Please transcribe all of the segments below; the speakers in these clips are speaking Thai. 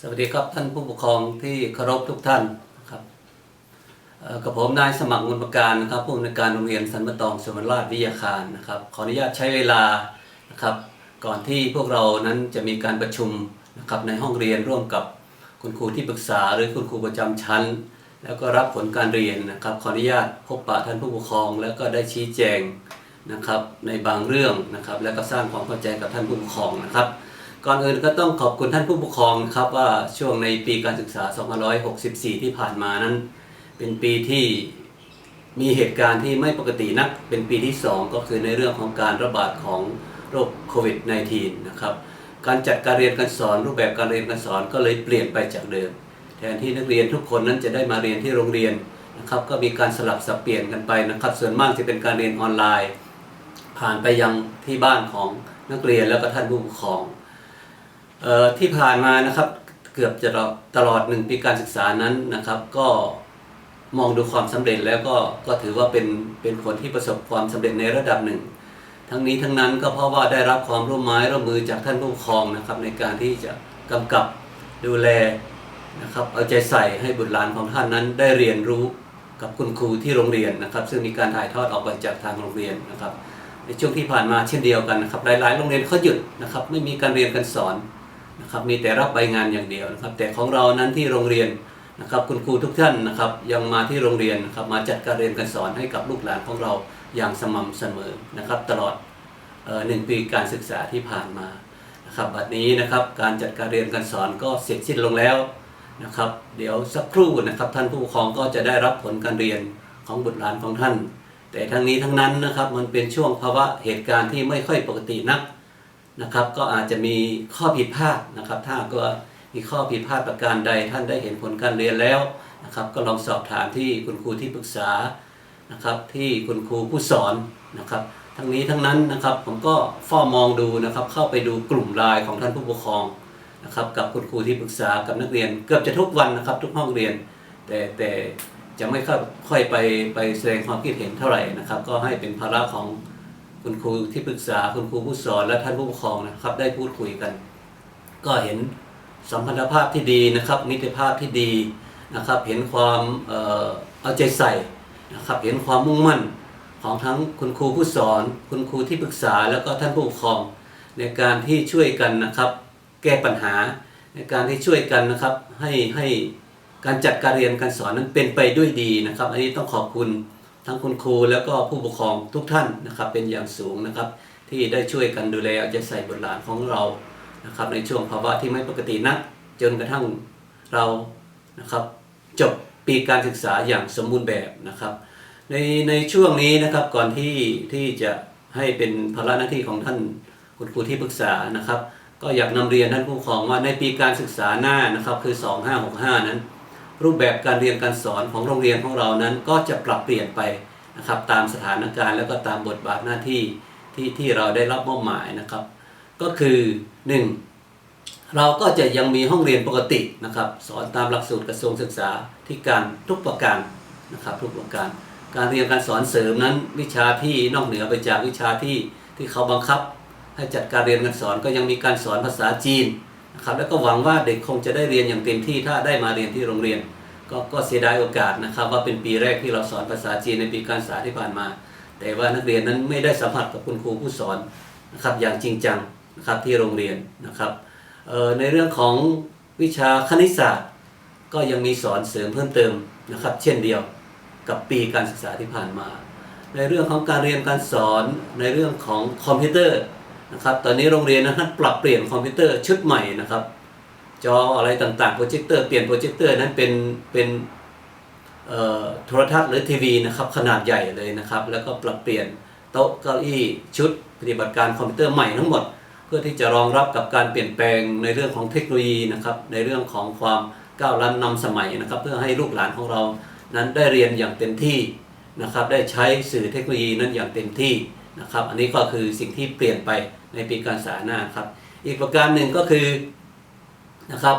สวัสดีครับท่านผู้ปกครองที่เคารพทุกท่านนะครับกับผมนายสมัครมุลประการนะครับผู้อำนวยการโรงเรียนสันปตองสมราชวิทยาคารนะครับ ขออนุญาตใช้เวลานะครับ ก่อนที่พวกเรานั้นจะมีการประชุมนะครับในห้องเรียนร่วมกับคุณครูที่ปรึกษาหรือคุณครูประจำชั้น แล้วก็รับผลการเรียนนะครับ ขออนุญาตพบปะท่านผู้ปกครอง แล้วก็ได้ชี้แจงนะครับในบางเรื่องนะครับ แล้วก็สร้างความเข้าใจกับท่านผู้ปกครองนะครับ ก่อนอื่นก็ต้องขอบคุณท่านผู้ปกครองครับว่าช่วงในปีการศึกษา 2564 ที่ผ่านมานั้น เป็นปีที่มีเหตุการณ์ที่ไม่ปกตินัก เป็นปีที่ 2 ก็คือในเรื่องของการระบาดของโรคโควิด -19 นะครับการจัดการเรียนการสอนรูปแบบการเรียนการสอนก็เลยเปลี่ยนไปจากเดิม แทนที่นักเรียนทุกคนนั้นจะได้มาเรียนที่โรงเรียนนะครับ ก็มีการสลับสับเปลี่ยนกันไปนะครับ ส่วนมากจะเป็นการเรียนออนไลน์ ผ่านไปยังที่บ้านของนักเรียนแล้วก็ท่านผู้ปกครอง ที่ผ่านมานะครับเกือบจะตลอดหนึ่งปีการศึกษานั้นนะครับ ก็มองดูความสำเร็จแล้วก็ก็ถือว่าเป็นเป็นคนที่ประสบความสำเร็จในระดับหนึ่ง ทั้งนี้ทั้งนั้นก็เพราะว่าได้รับความร่วมไม้ร่วมมือจากท่านผู้ปกครองนะครับ ในการที่จะกำกับดูแลนะครับ เอาใจใส่ให้บุตรหลานของท่านนั้นได้เรียนรู้กับคุณครูที่โรงเรียนนะครับ ซึ่งมีการถ่ายทอดออกไปจากทางโรงเรียนนะครับ ในช่วงที่ผ่านมาเช่นเดียวกันนะครับหลาย ๆ โรงเรียนเขาหยุดนะครับ ไม่มีการเรียนการสอน นะครับมีแต่รับใบงานอย่างเดียวนะครับ แต่ของเรานั้นที่โรงเรียนนะครับคุณครูทุกท่านนะครับยังมาที่โรงเรียนนะครับมาจัดการเรียนการสอนให้กับลูกหลานของเราอย่างสม่ำเสมอนะครับ ตลอดหนึ่งปีการศึกษาที่ผ่านมานะครับบัดนี้นะครับการจัดการเรียนการสอนก็เสร็จสิ้นลงแล้วนะครับ เดี๋ยวสักครู่นะครับท่านผู้ปกครองก็จะได้รับผลการเรียนของบุตรหลานของท่าน แต่ทั้งนี้ทั้งนั้นนะครับมันเป็นช่วงภาวะเหตุการณ์ที่ไม่ค่อยปกตินัก นะครับ ก็อาจจะมีข้อผิดพลาดนะครับ ถ้าก็มีข้อผิดพลาดประการใดท่านได้เห็นผลการเรียนแล้วนะครับ ก็ลองสอบถามที่คุณครูที่ปรึกษานะครับ ที่คุณครูผู้สอนนะครับ ทั้งนี้ทั้งนั้นนะครับผมก็เฝ้ามองดูนะครับ เข้าไปดูกลุ่มไลน์ของท่านผู้ปกครองนะครับ กับคุณครูที่ปรึกษากับนักเรียน เกือบจะทุกวันนะครับ ทุกห้องเรียน แต่แต่จะไม่ค่อยค่อยไปไปแสดงความคิดเห็นเท่าไหร่นะครับ ก็ให้เป็นภาระของ คุณครูที่ปรึกษาคุณครูผู้สอนและท่านผู้ปกครองนะครับ ได้พูดคุยกัน ก็เห็นสัมพันธภาพที่ดีนะครับ มิตรภาพที่ดีนะครับ เห็นความเออเอาใจใส่นะครับ เห็นความมุ่งมั่นของทั้งคุณครูผู้สอน คุณครูที่ปรึกษาแล้วก็ท่านผู้ปกครอง ในการที่ช่วยกันนะครับ แก้ปัญหาในการที่ช่วยกันนะครับให้ให้การจัดการเรียนการสอนนั้นเป็นไปด้วยดีนะครับ อันนี้ต้องขอบคุณ ทั้งคุณครูแล้วก็ผู้ปกครองทุกท่านนะครับเป็นอย่างสูงนะครับ ที่ได้ช่วยกันดูแลเอาใจใส่บุตรหลานของเรานะครับ ในช่วงภาวะที่ไม่ปกตินัก จนกระทั่งเรานะครับจบปีการศึกษาอย่างสมบูรณ์แบบนะครับ ในในช่วงนี้นะครับก่อนที่ที่จะให้เป็นภาระหน้าที่ของท่านคุณครูที่ปรึกษานะครับ ก็อยากนำเรียนท่านผู้ปกครองว่าในปีการศึกษาหน้านะครับคือ 2565 นั้น รูปแบบการเรียนการสอนของโรงเรียนของเรานั้นก็จะปรับเปลี่ยนไปนะครับตามสถานการณ์แล้วก็ตามบทบาทหน้าที่ที่ที่เราได้รับมอบหมายนะครับ ก็คือ 1. เราก็จะยังมีห้องเรียนปกตินะครับ สอนตามหลักสูตรกระทรวงศึกษาธิการทุกประการนะครับทุกประการ การเรียนการสอนเสริมนั้น วิชาที่นอกเหนือไปจากวิชาที่ที่เขาบังคับ ให้จัดการเรียนการสอนก็ยังมีการสอนภาษาจีน นะครับแล้วก็หวังว่าเด็กคงจะได้เรียนอย่างเต็มที่ถ้าได้มาเรียนที่โรงเรียน ก็ก็เสียดายโอกาสนะครับ ว่าเป็นปีแรกที่เราสอนภาษาจีนในปีการศึกษาที่ผ่านมา แต่ว่านักเรียนนั้นไม่ได้สัมผัสกับคุณครูผู้สอนนะครับอย่างจริงจังนะครับที่โรงเรียนนะครับในเรื่องของวิชาคณิตศาสตร์ ก็ยังมีสอนเสริมเพิ่มเติมนะครับ เช่นเดียวกับปีการศึกษาที่ผ่านมา ในเรื่องของการเรียนการสอนในเรื่องของคอมพิวเตอร์ นะครับ ตอนนี้โรงเรียนนั้นปรับเปลี่ยนคอมพิวเตอร์ชุดใหม่นะครับ จออะไรต่างๆโปรเจคเตอร์เปลี่ยนโปรเจคเตอร์นั้นเป็นเป็นโทรทัศน์หรือทีวีนะครับขนาดใหญ่เลยนะครับ แล้วก็ปรับเปลี่ยนโต๊ะเก้าอี้ชุดปฏิบัติการคอมพิวเตอร์ใหม่ทั้งหมด เพื่อที่จะรองรับกับการเปลี่ยนแปลงในเรื่องของเทคโนโลยีนะครับ ในเรื่องของความก้าวล้ำนำสมัยนะครับ เพื่อให้ลูกหลานของเรานั้นได้เรียนอย่างเต็มที่นะครับ ได้ใช้สื่อเทคโนโลยีนั้นอย่างเต็มที่นะครับ อันนี้ก็คือสิ่งที่เปลี่ยนไป ในปีการศึกษาหน้าครับ อีกประการหนึ่งก็คือนะครับ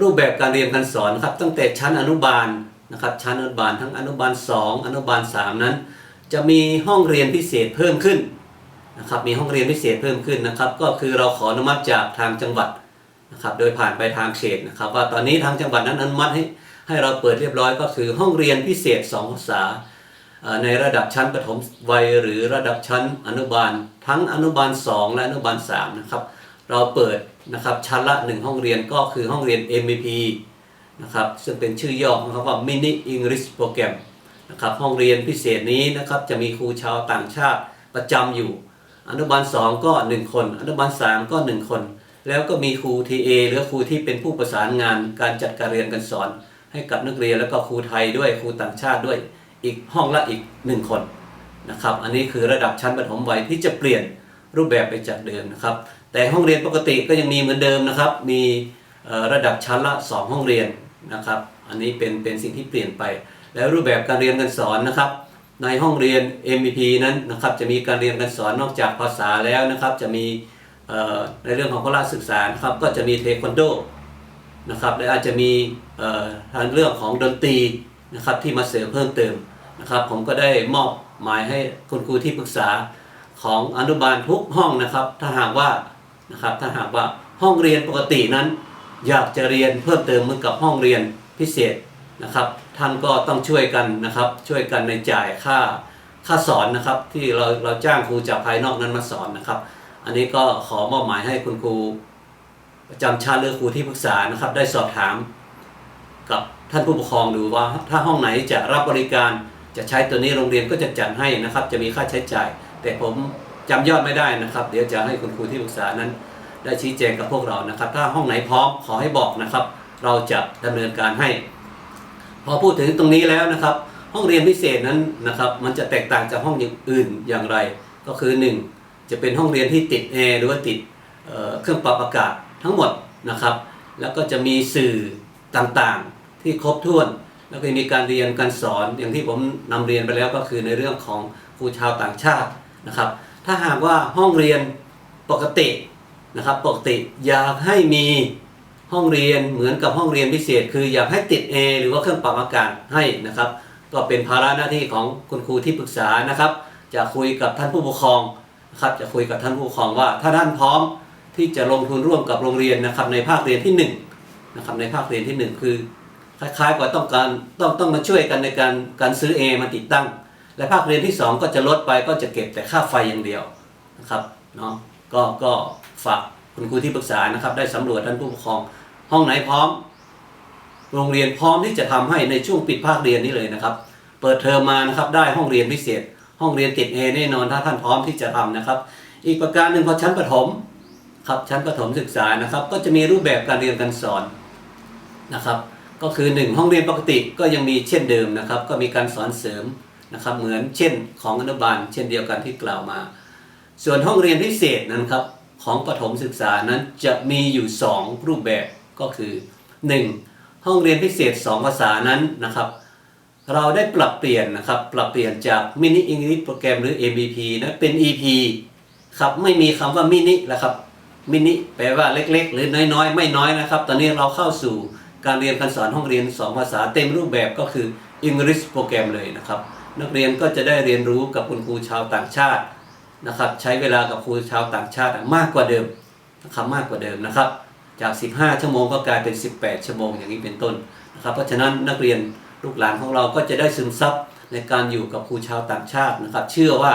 รูปแบบการเรียนการสอนครับตั้งแต่ชั้นอนุบาลนะครับชั้นอนุบาลทั้งอนุบาล 2 อนุบาล 3 นั้น จะมีห้องเรียนพิเศษเพิ่มขึ้นนะครับมีห้องเรียนพิเศษเพิ่มขึ้นนะครับ ก็คือเราขออนุมัติจากทางจังหวัดนะครับโดยผ่านไปทางเขตนะครับ ว่าตอนนี้ทางจังหวัดนั้นอนุมัติให้ให้เราเปิดเรียบร้อยก็คือห้องเรียนพิเศษ 2 ภาษา ในระดับชั้นประถมวัยหรือระดับชั้นอนุบาล ทั้งอนุบาล 2 และอนุบาล3นะครับเราเปิดนะครับชั้นละ 1 ห้องเรียนก็คือห้องเรียน MEP นะครับซึ่งเป็นชื่อย่อของเขาว่า Mini English Program นะครับห้องเรียนพิเศษนี้นะครับจะมีครูชาวต่างชาติประจำอยู่ อนุบาล 2 ก็ 1 คน อนุบาล 3 ก็ 1 คน แล้วก็มีครู TA หรือครูที่เป็นผู้ประสานงานการจัดการเรียนการสอน ให้กับนักเรียนแล้วก็ครูไทยด้วยครูต่างชาติด้วย อีกห้องละอีก1คนนะครับอันนี้คือระดับชั้นประถมวัยที่จะเปลี่ยนรูปแบบไปจากเดิมนะครับ แต่ห้องเรียนปกติก็ยังมีเหมือนเดิมนะครับ มีระดับชั้นละ 2 ห้องเรียนนะครับ อันนี้เป็นเป็นสิ่งที่เปลี่ยนไป แล้วรูปแบบการเรียนการสอนนะครับ ในห้องเรียน MEP นั้นนะครับจะมีการเรียนการสอนนอกจากภาษาแล้วนะครับ จะมีในเรื่องของพละศึกษาครับก็จะมีเทควันโดนะครับและอาจจะมีทางเรื่องของดนตรีนะครับที่มาเสริมเพิ่มเติม นะครับผมก็ได้มอบหมายให้คุณครูที่ปรึกษาของอนุบาลทุกห้องนะครับ ถ้าหากว่านะครับถ้าหากว่าห้องเรียนปกตินั้น อยากจะเรียนเพิ่มเติมเหมือนกับห้องเรียนพิเศษนะครับ ท่านก็ต้องช่วยกันนะครับ ช่วยกันในจ่ายค่าค่าสอนนะครับ ที่เราเราจ้างครูจากภายนอกนั้นมาสอนนะครับ อันนี้ก็ขอมอบหมายให้คุณครูประจำชั้นหรือครูที่ปรึกษานะครับ ได้สอบถาม กับท่านผู้ปกครองดูว่าถ้าห้องไหนจะรับบริการ จะใช้ตัวนี้โรงเรียนก็จะจัดให้นะครับ จะมีค่าใช้จ่าย แต่ผมจำยอดไม่ได้นะครับ เดี๋ยวจะให้คุณครูที่ปรึกษานั้น ได้ชี้แจงกับพวกเรานะครับ ถ้าห้องไหนพร้อมขอให้บอกนะครับ เราจะดำเนินการให้ พอพูดถึงตรงนี้แล้วนะครับ ห้องเรียนพิเศษนั้นนะครับ มันจะแตกต่างจากห้องอย่างอื่นอย่างไร ก็คือ 1 จะเป็นห้องเรียนที่ติดแอร์หรือว่าติดเเครื่องปรับอากาศทั้งหมดนะครับ แล้วก็จะมีสื่อต่างๆที่ครบถ้วน แล้วก็มีการเรียนการสอนอย่างที่ผมนำเรียนไปแล้วก็คือในเรื่องของครูชาวต่างชาตินะครับ ถ้าหากว่าห้องเรียนปกตินะครับปกติอยากให้มีห้องเรียนเหมือนกับห้องเรียนพิเศษ คืออยากให้ติดแอร์หรือว่าเครื่องปรับอากาศให้นะครับ ก็เป็นภาระหน้าที่ของคุณครูที่ปรึกษานะครับ จะคุยกับท่านผู้ปกครองนะครับจะคุยกับท่านผู้ปกครองว่า ถ้าท่านพร้อมที่จะลงทุนร่วมกับโรงเรียนนะครับในภาคเรียนที่หนึ่งนะครับในภาคเรียนที่หนึ่งคือ คล้ายๆกับต้องการต้องต้องมาช่วยกันในการการซื้อเอมาติดตั้ง และภาคเรียนที่ 2 ก็จะลดไปก็จะเก็บแต่ค่าไฟอย่างเดียวนะครับเนาะก็ก็ฝากคุณครูที่ปรึกษานะครับ ได้สำรวจท่านผู้ปกครอง ห้องไหนพร้อม โรงเรียนพร้อมที่จะทำให้ในช่วงปิดภาคเรียนนี้เลยนะครับ เปิดเทอมมานะครับได้ห้องเรียนพิเศษ ห้องเรียนติดเอแน่นอนถ้าท่านพร้อมที่จะทำนะครับ อีกประการหนึ่งพอชั้นประถมครับชั้นประถมศึกษานะครับ ก็จะมีรูปแบบการเรียนการสอนนะครับ ก็คือ 1 ห้องเรียนปกติก็ยังมีเช่นเดิมนะครับ ก็มีการสอนเสริมนะครับ เหมือนเช่นของอนุบาล เช่นเดียวกันที่กล่าวมา ส่วนห้องเรียนพิเศษนั้นครับของประถมศึกษานั้นจะมีอยู่ 2 รูปแบบก็คือ 1. ห้องเรียนพิเศษ 2 ภาษานั้นนะครับ เราได้ปรับเปลี่ยนนะครับ ปรับเปลี่ยนจาก Mini English Program หรือ MBP นะเป็น EP ครับไม่มีคำว่ามินิแล้วครับมินิแปลว่าเล็ก ๆ หรือน้อยๆ ไม่น้อยนะครับ ตอนนี้เราเข้าสู่ การเรียนการสอนห้องเรียน 2 ภาษาเต็มรูปแบบก็คือ English Program เลยนะครับ นักเรียนก็จะได้เรียนรู้กับคุณครูชาวต่างชาตินะครับ ใช้เวลากับครูชาวต่างชาติมากกว่าเดิมนะครับมากกว่าเดิมนะครับ จาก 15 ชั่วโมงก็กลายเป็น 18 ชั่วโมงอย่างนี้เป็นต้นนะครับเพราะฉะนั้นนักเรียนลูกหลานของเราก็จะได้ซึมซับในการอยู่กับครูชาวต่างชาตินะครับ เชื่อว่า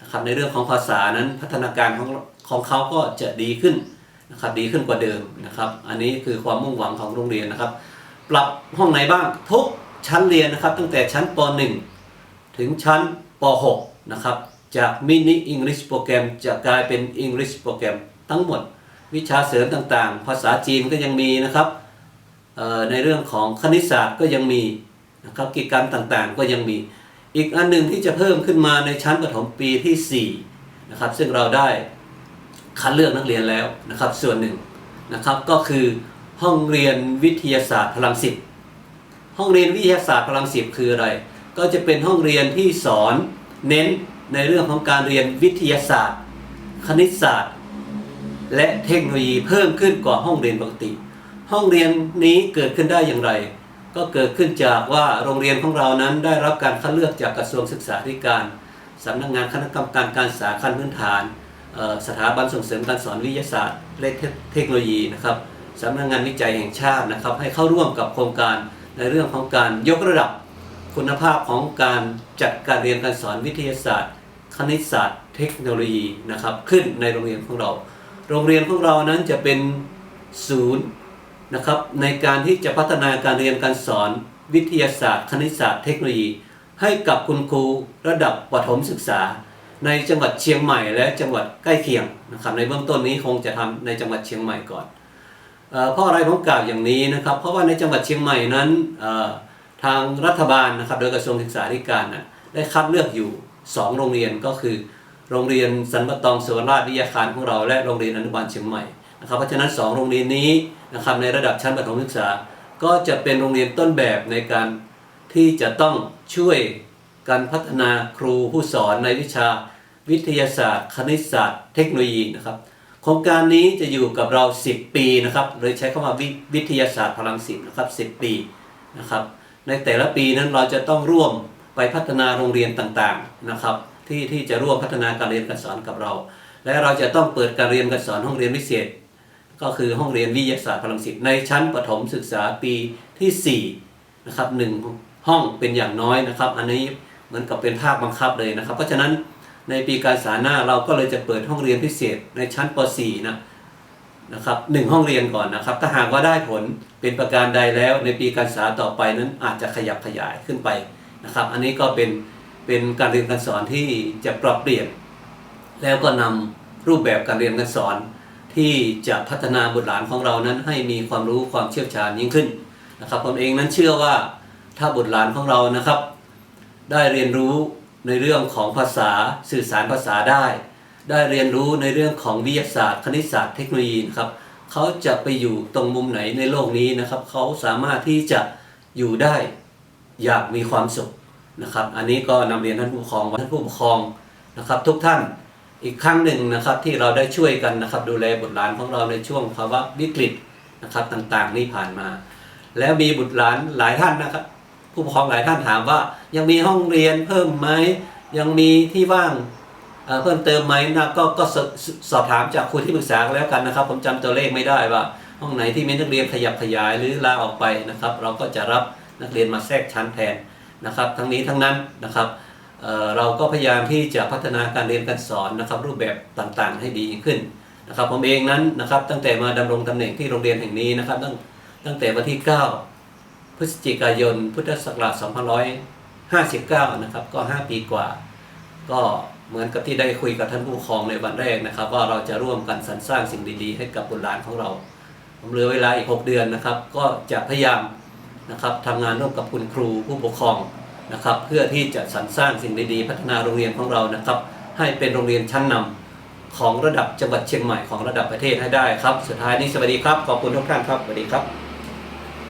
นะครับในเรื่องของภาษานั้นพัฒนาการของของเขาก็จะดีขึ้น นะครับดีขึ้นกว่าเดิมนะครับ อันนี้คือความมุ่งหวังของโรงเรียนนะครับ ปรับห้องไหนบ้างทุกชั้นเรียนนะครับ ตั้งแต่ชั้นป .1 ถึงชั้นป .6 นะครับจากมินิ English โปรแกรมจะกลายเป็น English โปรแกรมทั้งหมด วิชาเสริมต่างๆ ภาษาจีนก็ยังมีนะครับในเรื่องของคณิตศาสตร์ก็ยังมีนะครับกิจกรรมต่างๆ ก็ยังมี อีกอันหนึ่งที่จะเพิ่มขึ้นมาในชั้นประถมปีที่4นะครับซึ่งเราได้ คัดเลือกนักเรียนแล้วนะครับ ส่วนหนึ่งนะครับก็คือห้องเรียนวิทยาศาสตร์พลังสิบห้องเรียนวิทยาศาสตร์พลังสิบคืออะไร ก็จะเป็นห้องเรียนที่สอนเน้นในเรื่องของการเรียนวิทยาศาสตร์ คณิตศาสตร์ และเทคโนโลยีเพิ่มขึ้นกว่าห้องเรียนปกติ ห้องเรียนนี้เกิดขึ้นได้อย่างไร ก็เกิดขึ้นจากว่าโรงเรียนของเรานั้นได้รับการคัดเลือกจากกระทรวงศึกษาธิการสำนักงานคณะกรรมการการศึกษาขั้นพื้นฐาน สถาบันส่งเสริมการสอนวิทยาศาสตร์และเทคโนโลยีนะครับสำนักงานวิจัยแห่งชาตินะครับให้เข้าร่วมกับโครงการในเรื่องของการยกระดับคุณภาพของการจัดการเรียนการสอนวิทยาศาสตร์ คณิตศาสตร์ เทคโนโลยีนะครับขึ้นในโรงเรียนของเรา โรงเรียนของเรานั้นจะเป็นศูนย์นะครับในการที่จะพัฒนาการเรียนการสอนวิทยาศาสตร์ คณิตศาสตร์ เทคโนโลยี ให้กับคุณครูระดับประถมศึกษา ในจังหวัดเชียงใหม่และจังหวัดใกล้เคียงนะครับในเบื้องต้นนี้คงจะทำในจังหวัดเชียงใหม่ก่อนเอเพราะอะไรผมกล่าวอย่างนี้นะครับ เพราะว่าในจังหวัดเชียงใหม่นั้นทางรัฐบาลนะครับโดยกระทรวงศึกษาธิการนะได้คัดเลือกอยู่ 2 โรงเรียนก็คือ โรงเรียนสันปะตองสวนราชวิทยาคารของเรา และโรงเรียนอนุบาลเชียงใหม่นะครับเพราะฉะนั้น 2 โรงเรียนนี้นะครับในระดับชั้นประถมศึกษา ก็จะเป็นโรงเรียนต้นแบบในการที่จะต้องช่วยการพัฒนาครูผู้สอนในวิชา วิทยาศาสตร์ คณิตศาสตร์ เทคโนโลยีนะครับโครงการนี้จะอยู่กับเรา 10 ปีนะครับเลยใช้คำว่าวิทยาศาสตร์พลังสิบนะครับ10 ปีนะครับในแต่ละปีนั้นเราจะต้องร่วมไปพัฒนาโรงเรียนต่างๆนะครับที่ที่จะร่วมพัฒนาการเรียนการสอนกับเรา และเราจะต้องเปิดการเรียนการสอนห้องเรียนพิเศษ ก็คือห้องเรียนวิทยาศาสตร์พลังสิทธิ์ในชั้นประถมศึกษาปีที่4นะครับหนึ่งห้องเป็นอย่างน้อยนะครับ อันนี้เหมือนกับเป็นภาคบังคับเลยนะครับ เพราะฉะนั้น ในปีการศึกษาหน้าเราก็เลยจะเปิดห้องเรียนพิเศษในชั้นป .4 นะนะครับหนึ่งห้องเรียนก่อนนะครับ ถ้าหากว่าได้ผลเป็นประการใดแล้วในปีการศึกษาต่อไปนั้นอาจจะขยับขยายขึ้นไปนะครับ อันนี้ก็เป็นเป็นการเรียนการสอนที่จะปรับเปลี่ยน แล้วก็นำรูปแบบการเรียนการสอน ที่จะพัฒนาบุตรหลานของเรานั้นให้มีความรู้ความเชี่ยวชาญยิ่งขึ้นนะครับผมเองนั้นเชื่อว่าถ้าบุตรหลานของเรานะครับ ได้เรียนรู้ ในเรื่องของภาษาสื่อสารภาษาได้ ได้เรียนรู้ในเรื่องของวิทยาศาสตร์คณิตศาสตร์เทคโนโลยีนะครับเขาจะไปอยู่ตรงมุมไหนในโลกนี้นะครับเขาสามารถที่จะอยู่ได้อยางมีความสุขนะครับ อันนี้ก็นำเรียนท่านผู้ปกครองท่านผู้ปกครองนะครับ ทุกท่านอีกครั้งหนึ่งนะครับที่เราได้ช่วยกันนะครับดูแลบุตรหลานของเราในช่วงภาวะวิกฤตนะครับต่างๆนี่ผ่านมา แล้วมีบุตรหลานหลายท่านนะครับ ผู้ปกครองหลายท่านถามว่า ยังมีห้องเรียนเพิ่มไหมยังมีที่ว่างเพิ่มเติมไหมนะก็ก็สอบถามจากครูที่ปรึกษาแล้วกันนะครับ ผมจำตัวเลขไม่ได้ว่า ห้องไหนที่มีนักเรียนขยับขยายหรือลาออกไปนะครับ เราก็จะรับนักเรียนมาแทรกชั้นแทนนะครับ ทั้งนี้ทั้งนั้นนะครับเเราก็พยายามที่จะพัฒนาการเรียนการสอนนะครับ รูปแบบต่างๆ ให้ดีขึ้นนะครับ ผมเองนั้นนะครับตั้งแต่มาดำรงตำแหน่งที่โรงเรียนแห่งนี้นะครับตั้งตั้งแต่วันที่ 9 ฤศจิกายน พุทธศักราช2559 นะครับ ก็ 5 ปีกว่า ก็เหมือนกับที่ได้คุยกับท่านผู้ปกครองในวันแรกนะครับ ว่าเราจะร่วมกันสรรสร้างสิ่งดีๆ ให้กับบุตรหลานของเรา ผมเหลือเวลาอีก 6 เดือนนะครับ ก็จะพยายามนะครับทำงานร่วมกับคุณครูผู้ปกครองนะครับ เพื่อที่จะสรรสร้างสิ่งดีๆ พัฒนาโรงเรียนของเรานะครับ ให้เป็นโรงเรียนชั้นนำของระดับจังหวัดเชียงใหม่ของระดับประเทศให้ได้ครับ สุดท้ายนี้สวัสดีครับ ขอบคุณทุกท่านครับ สวัสดีครับ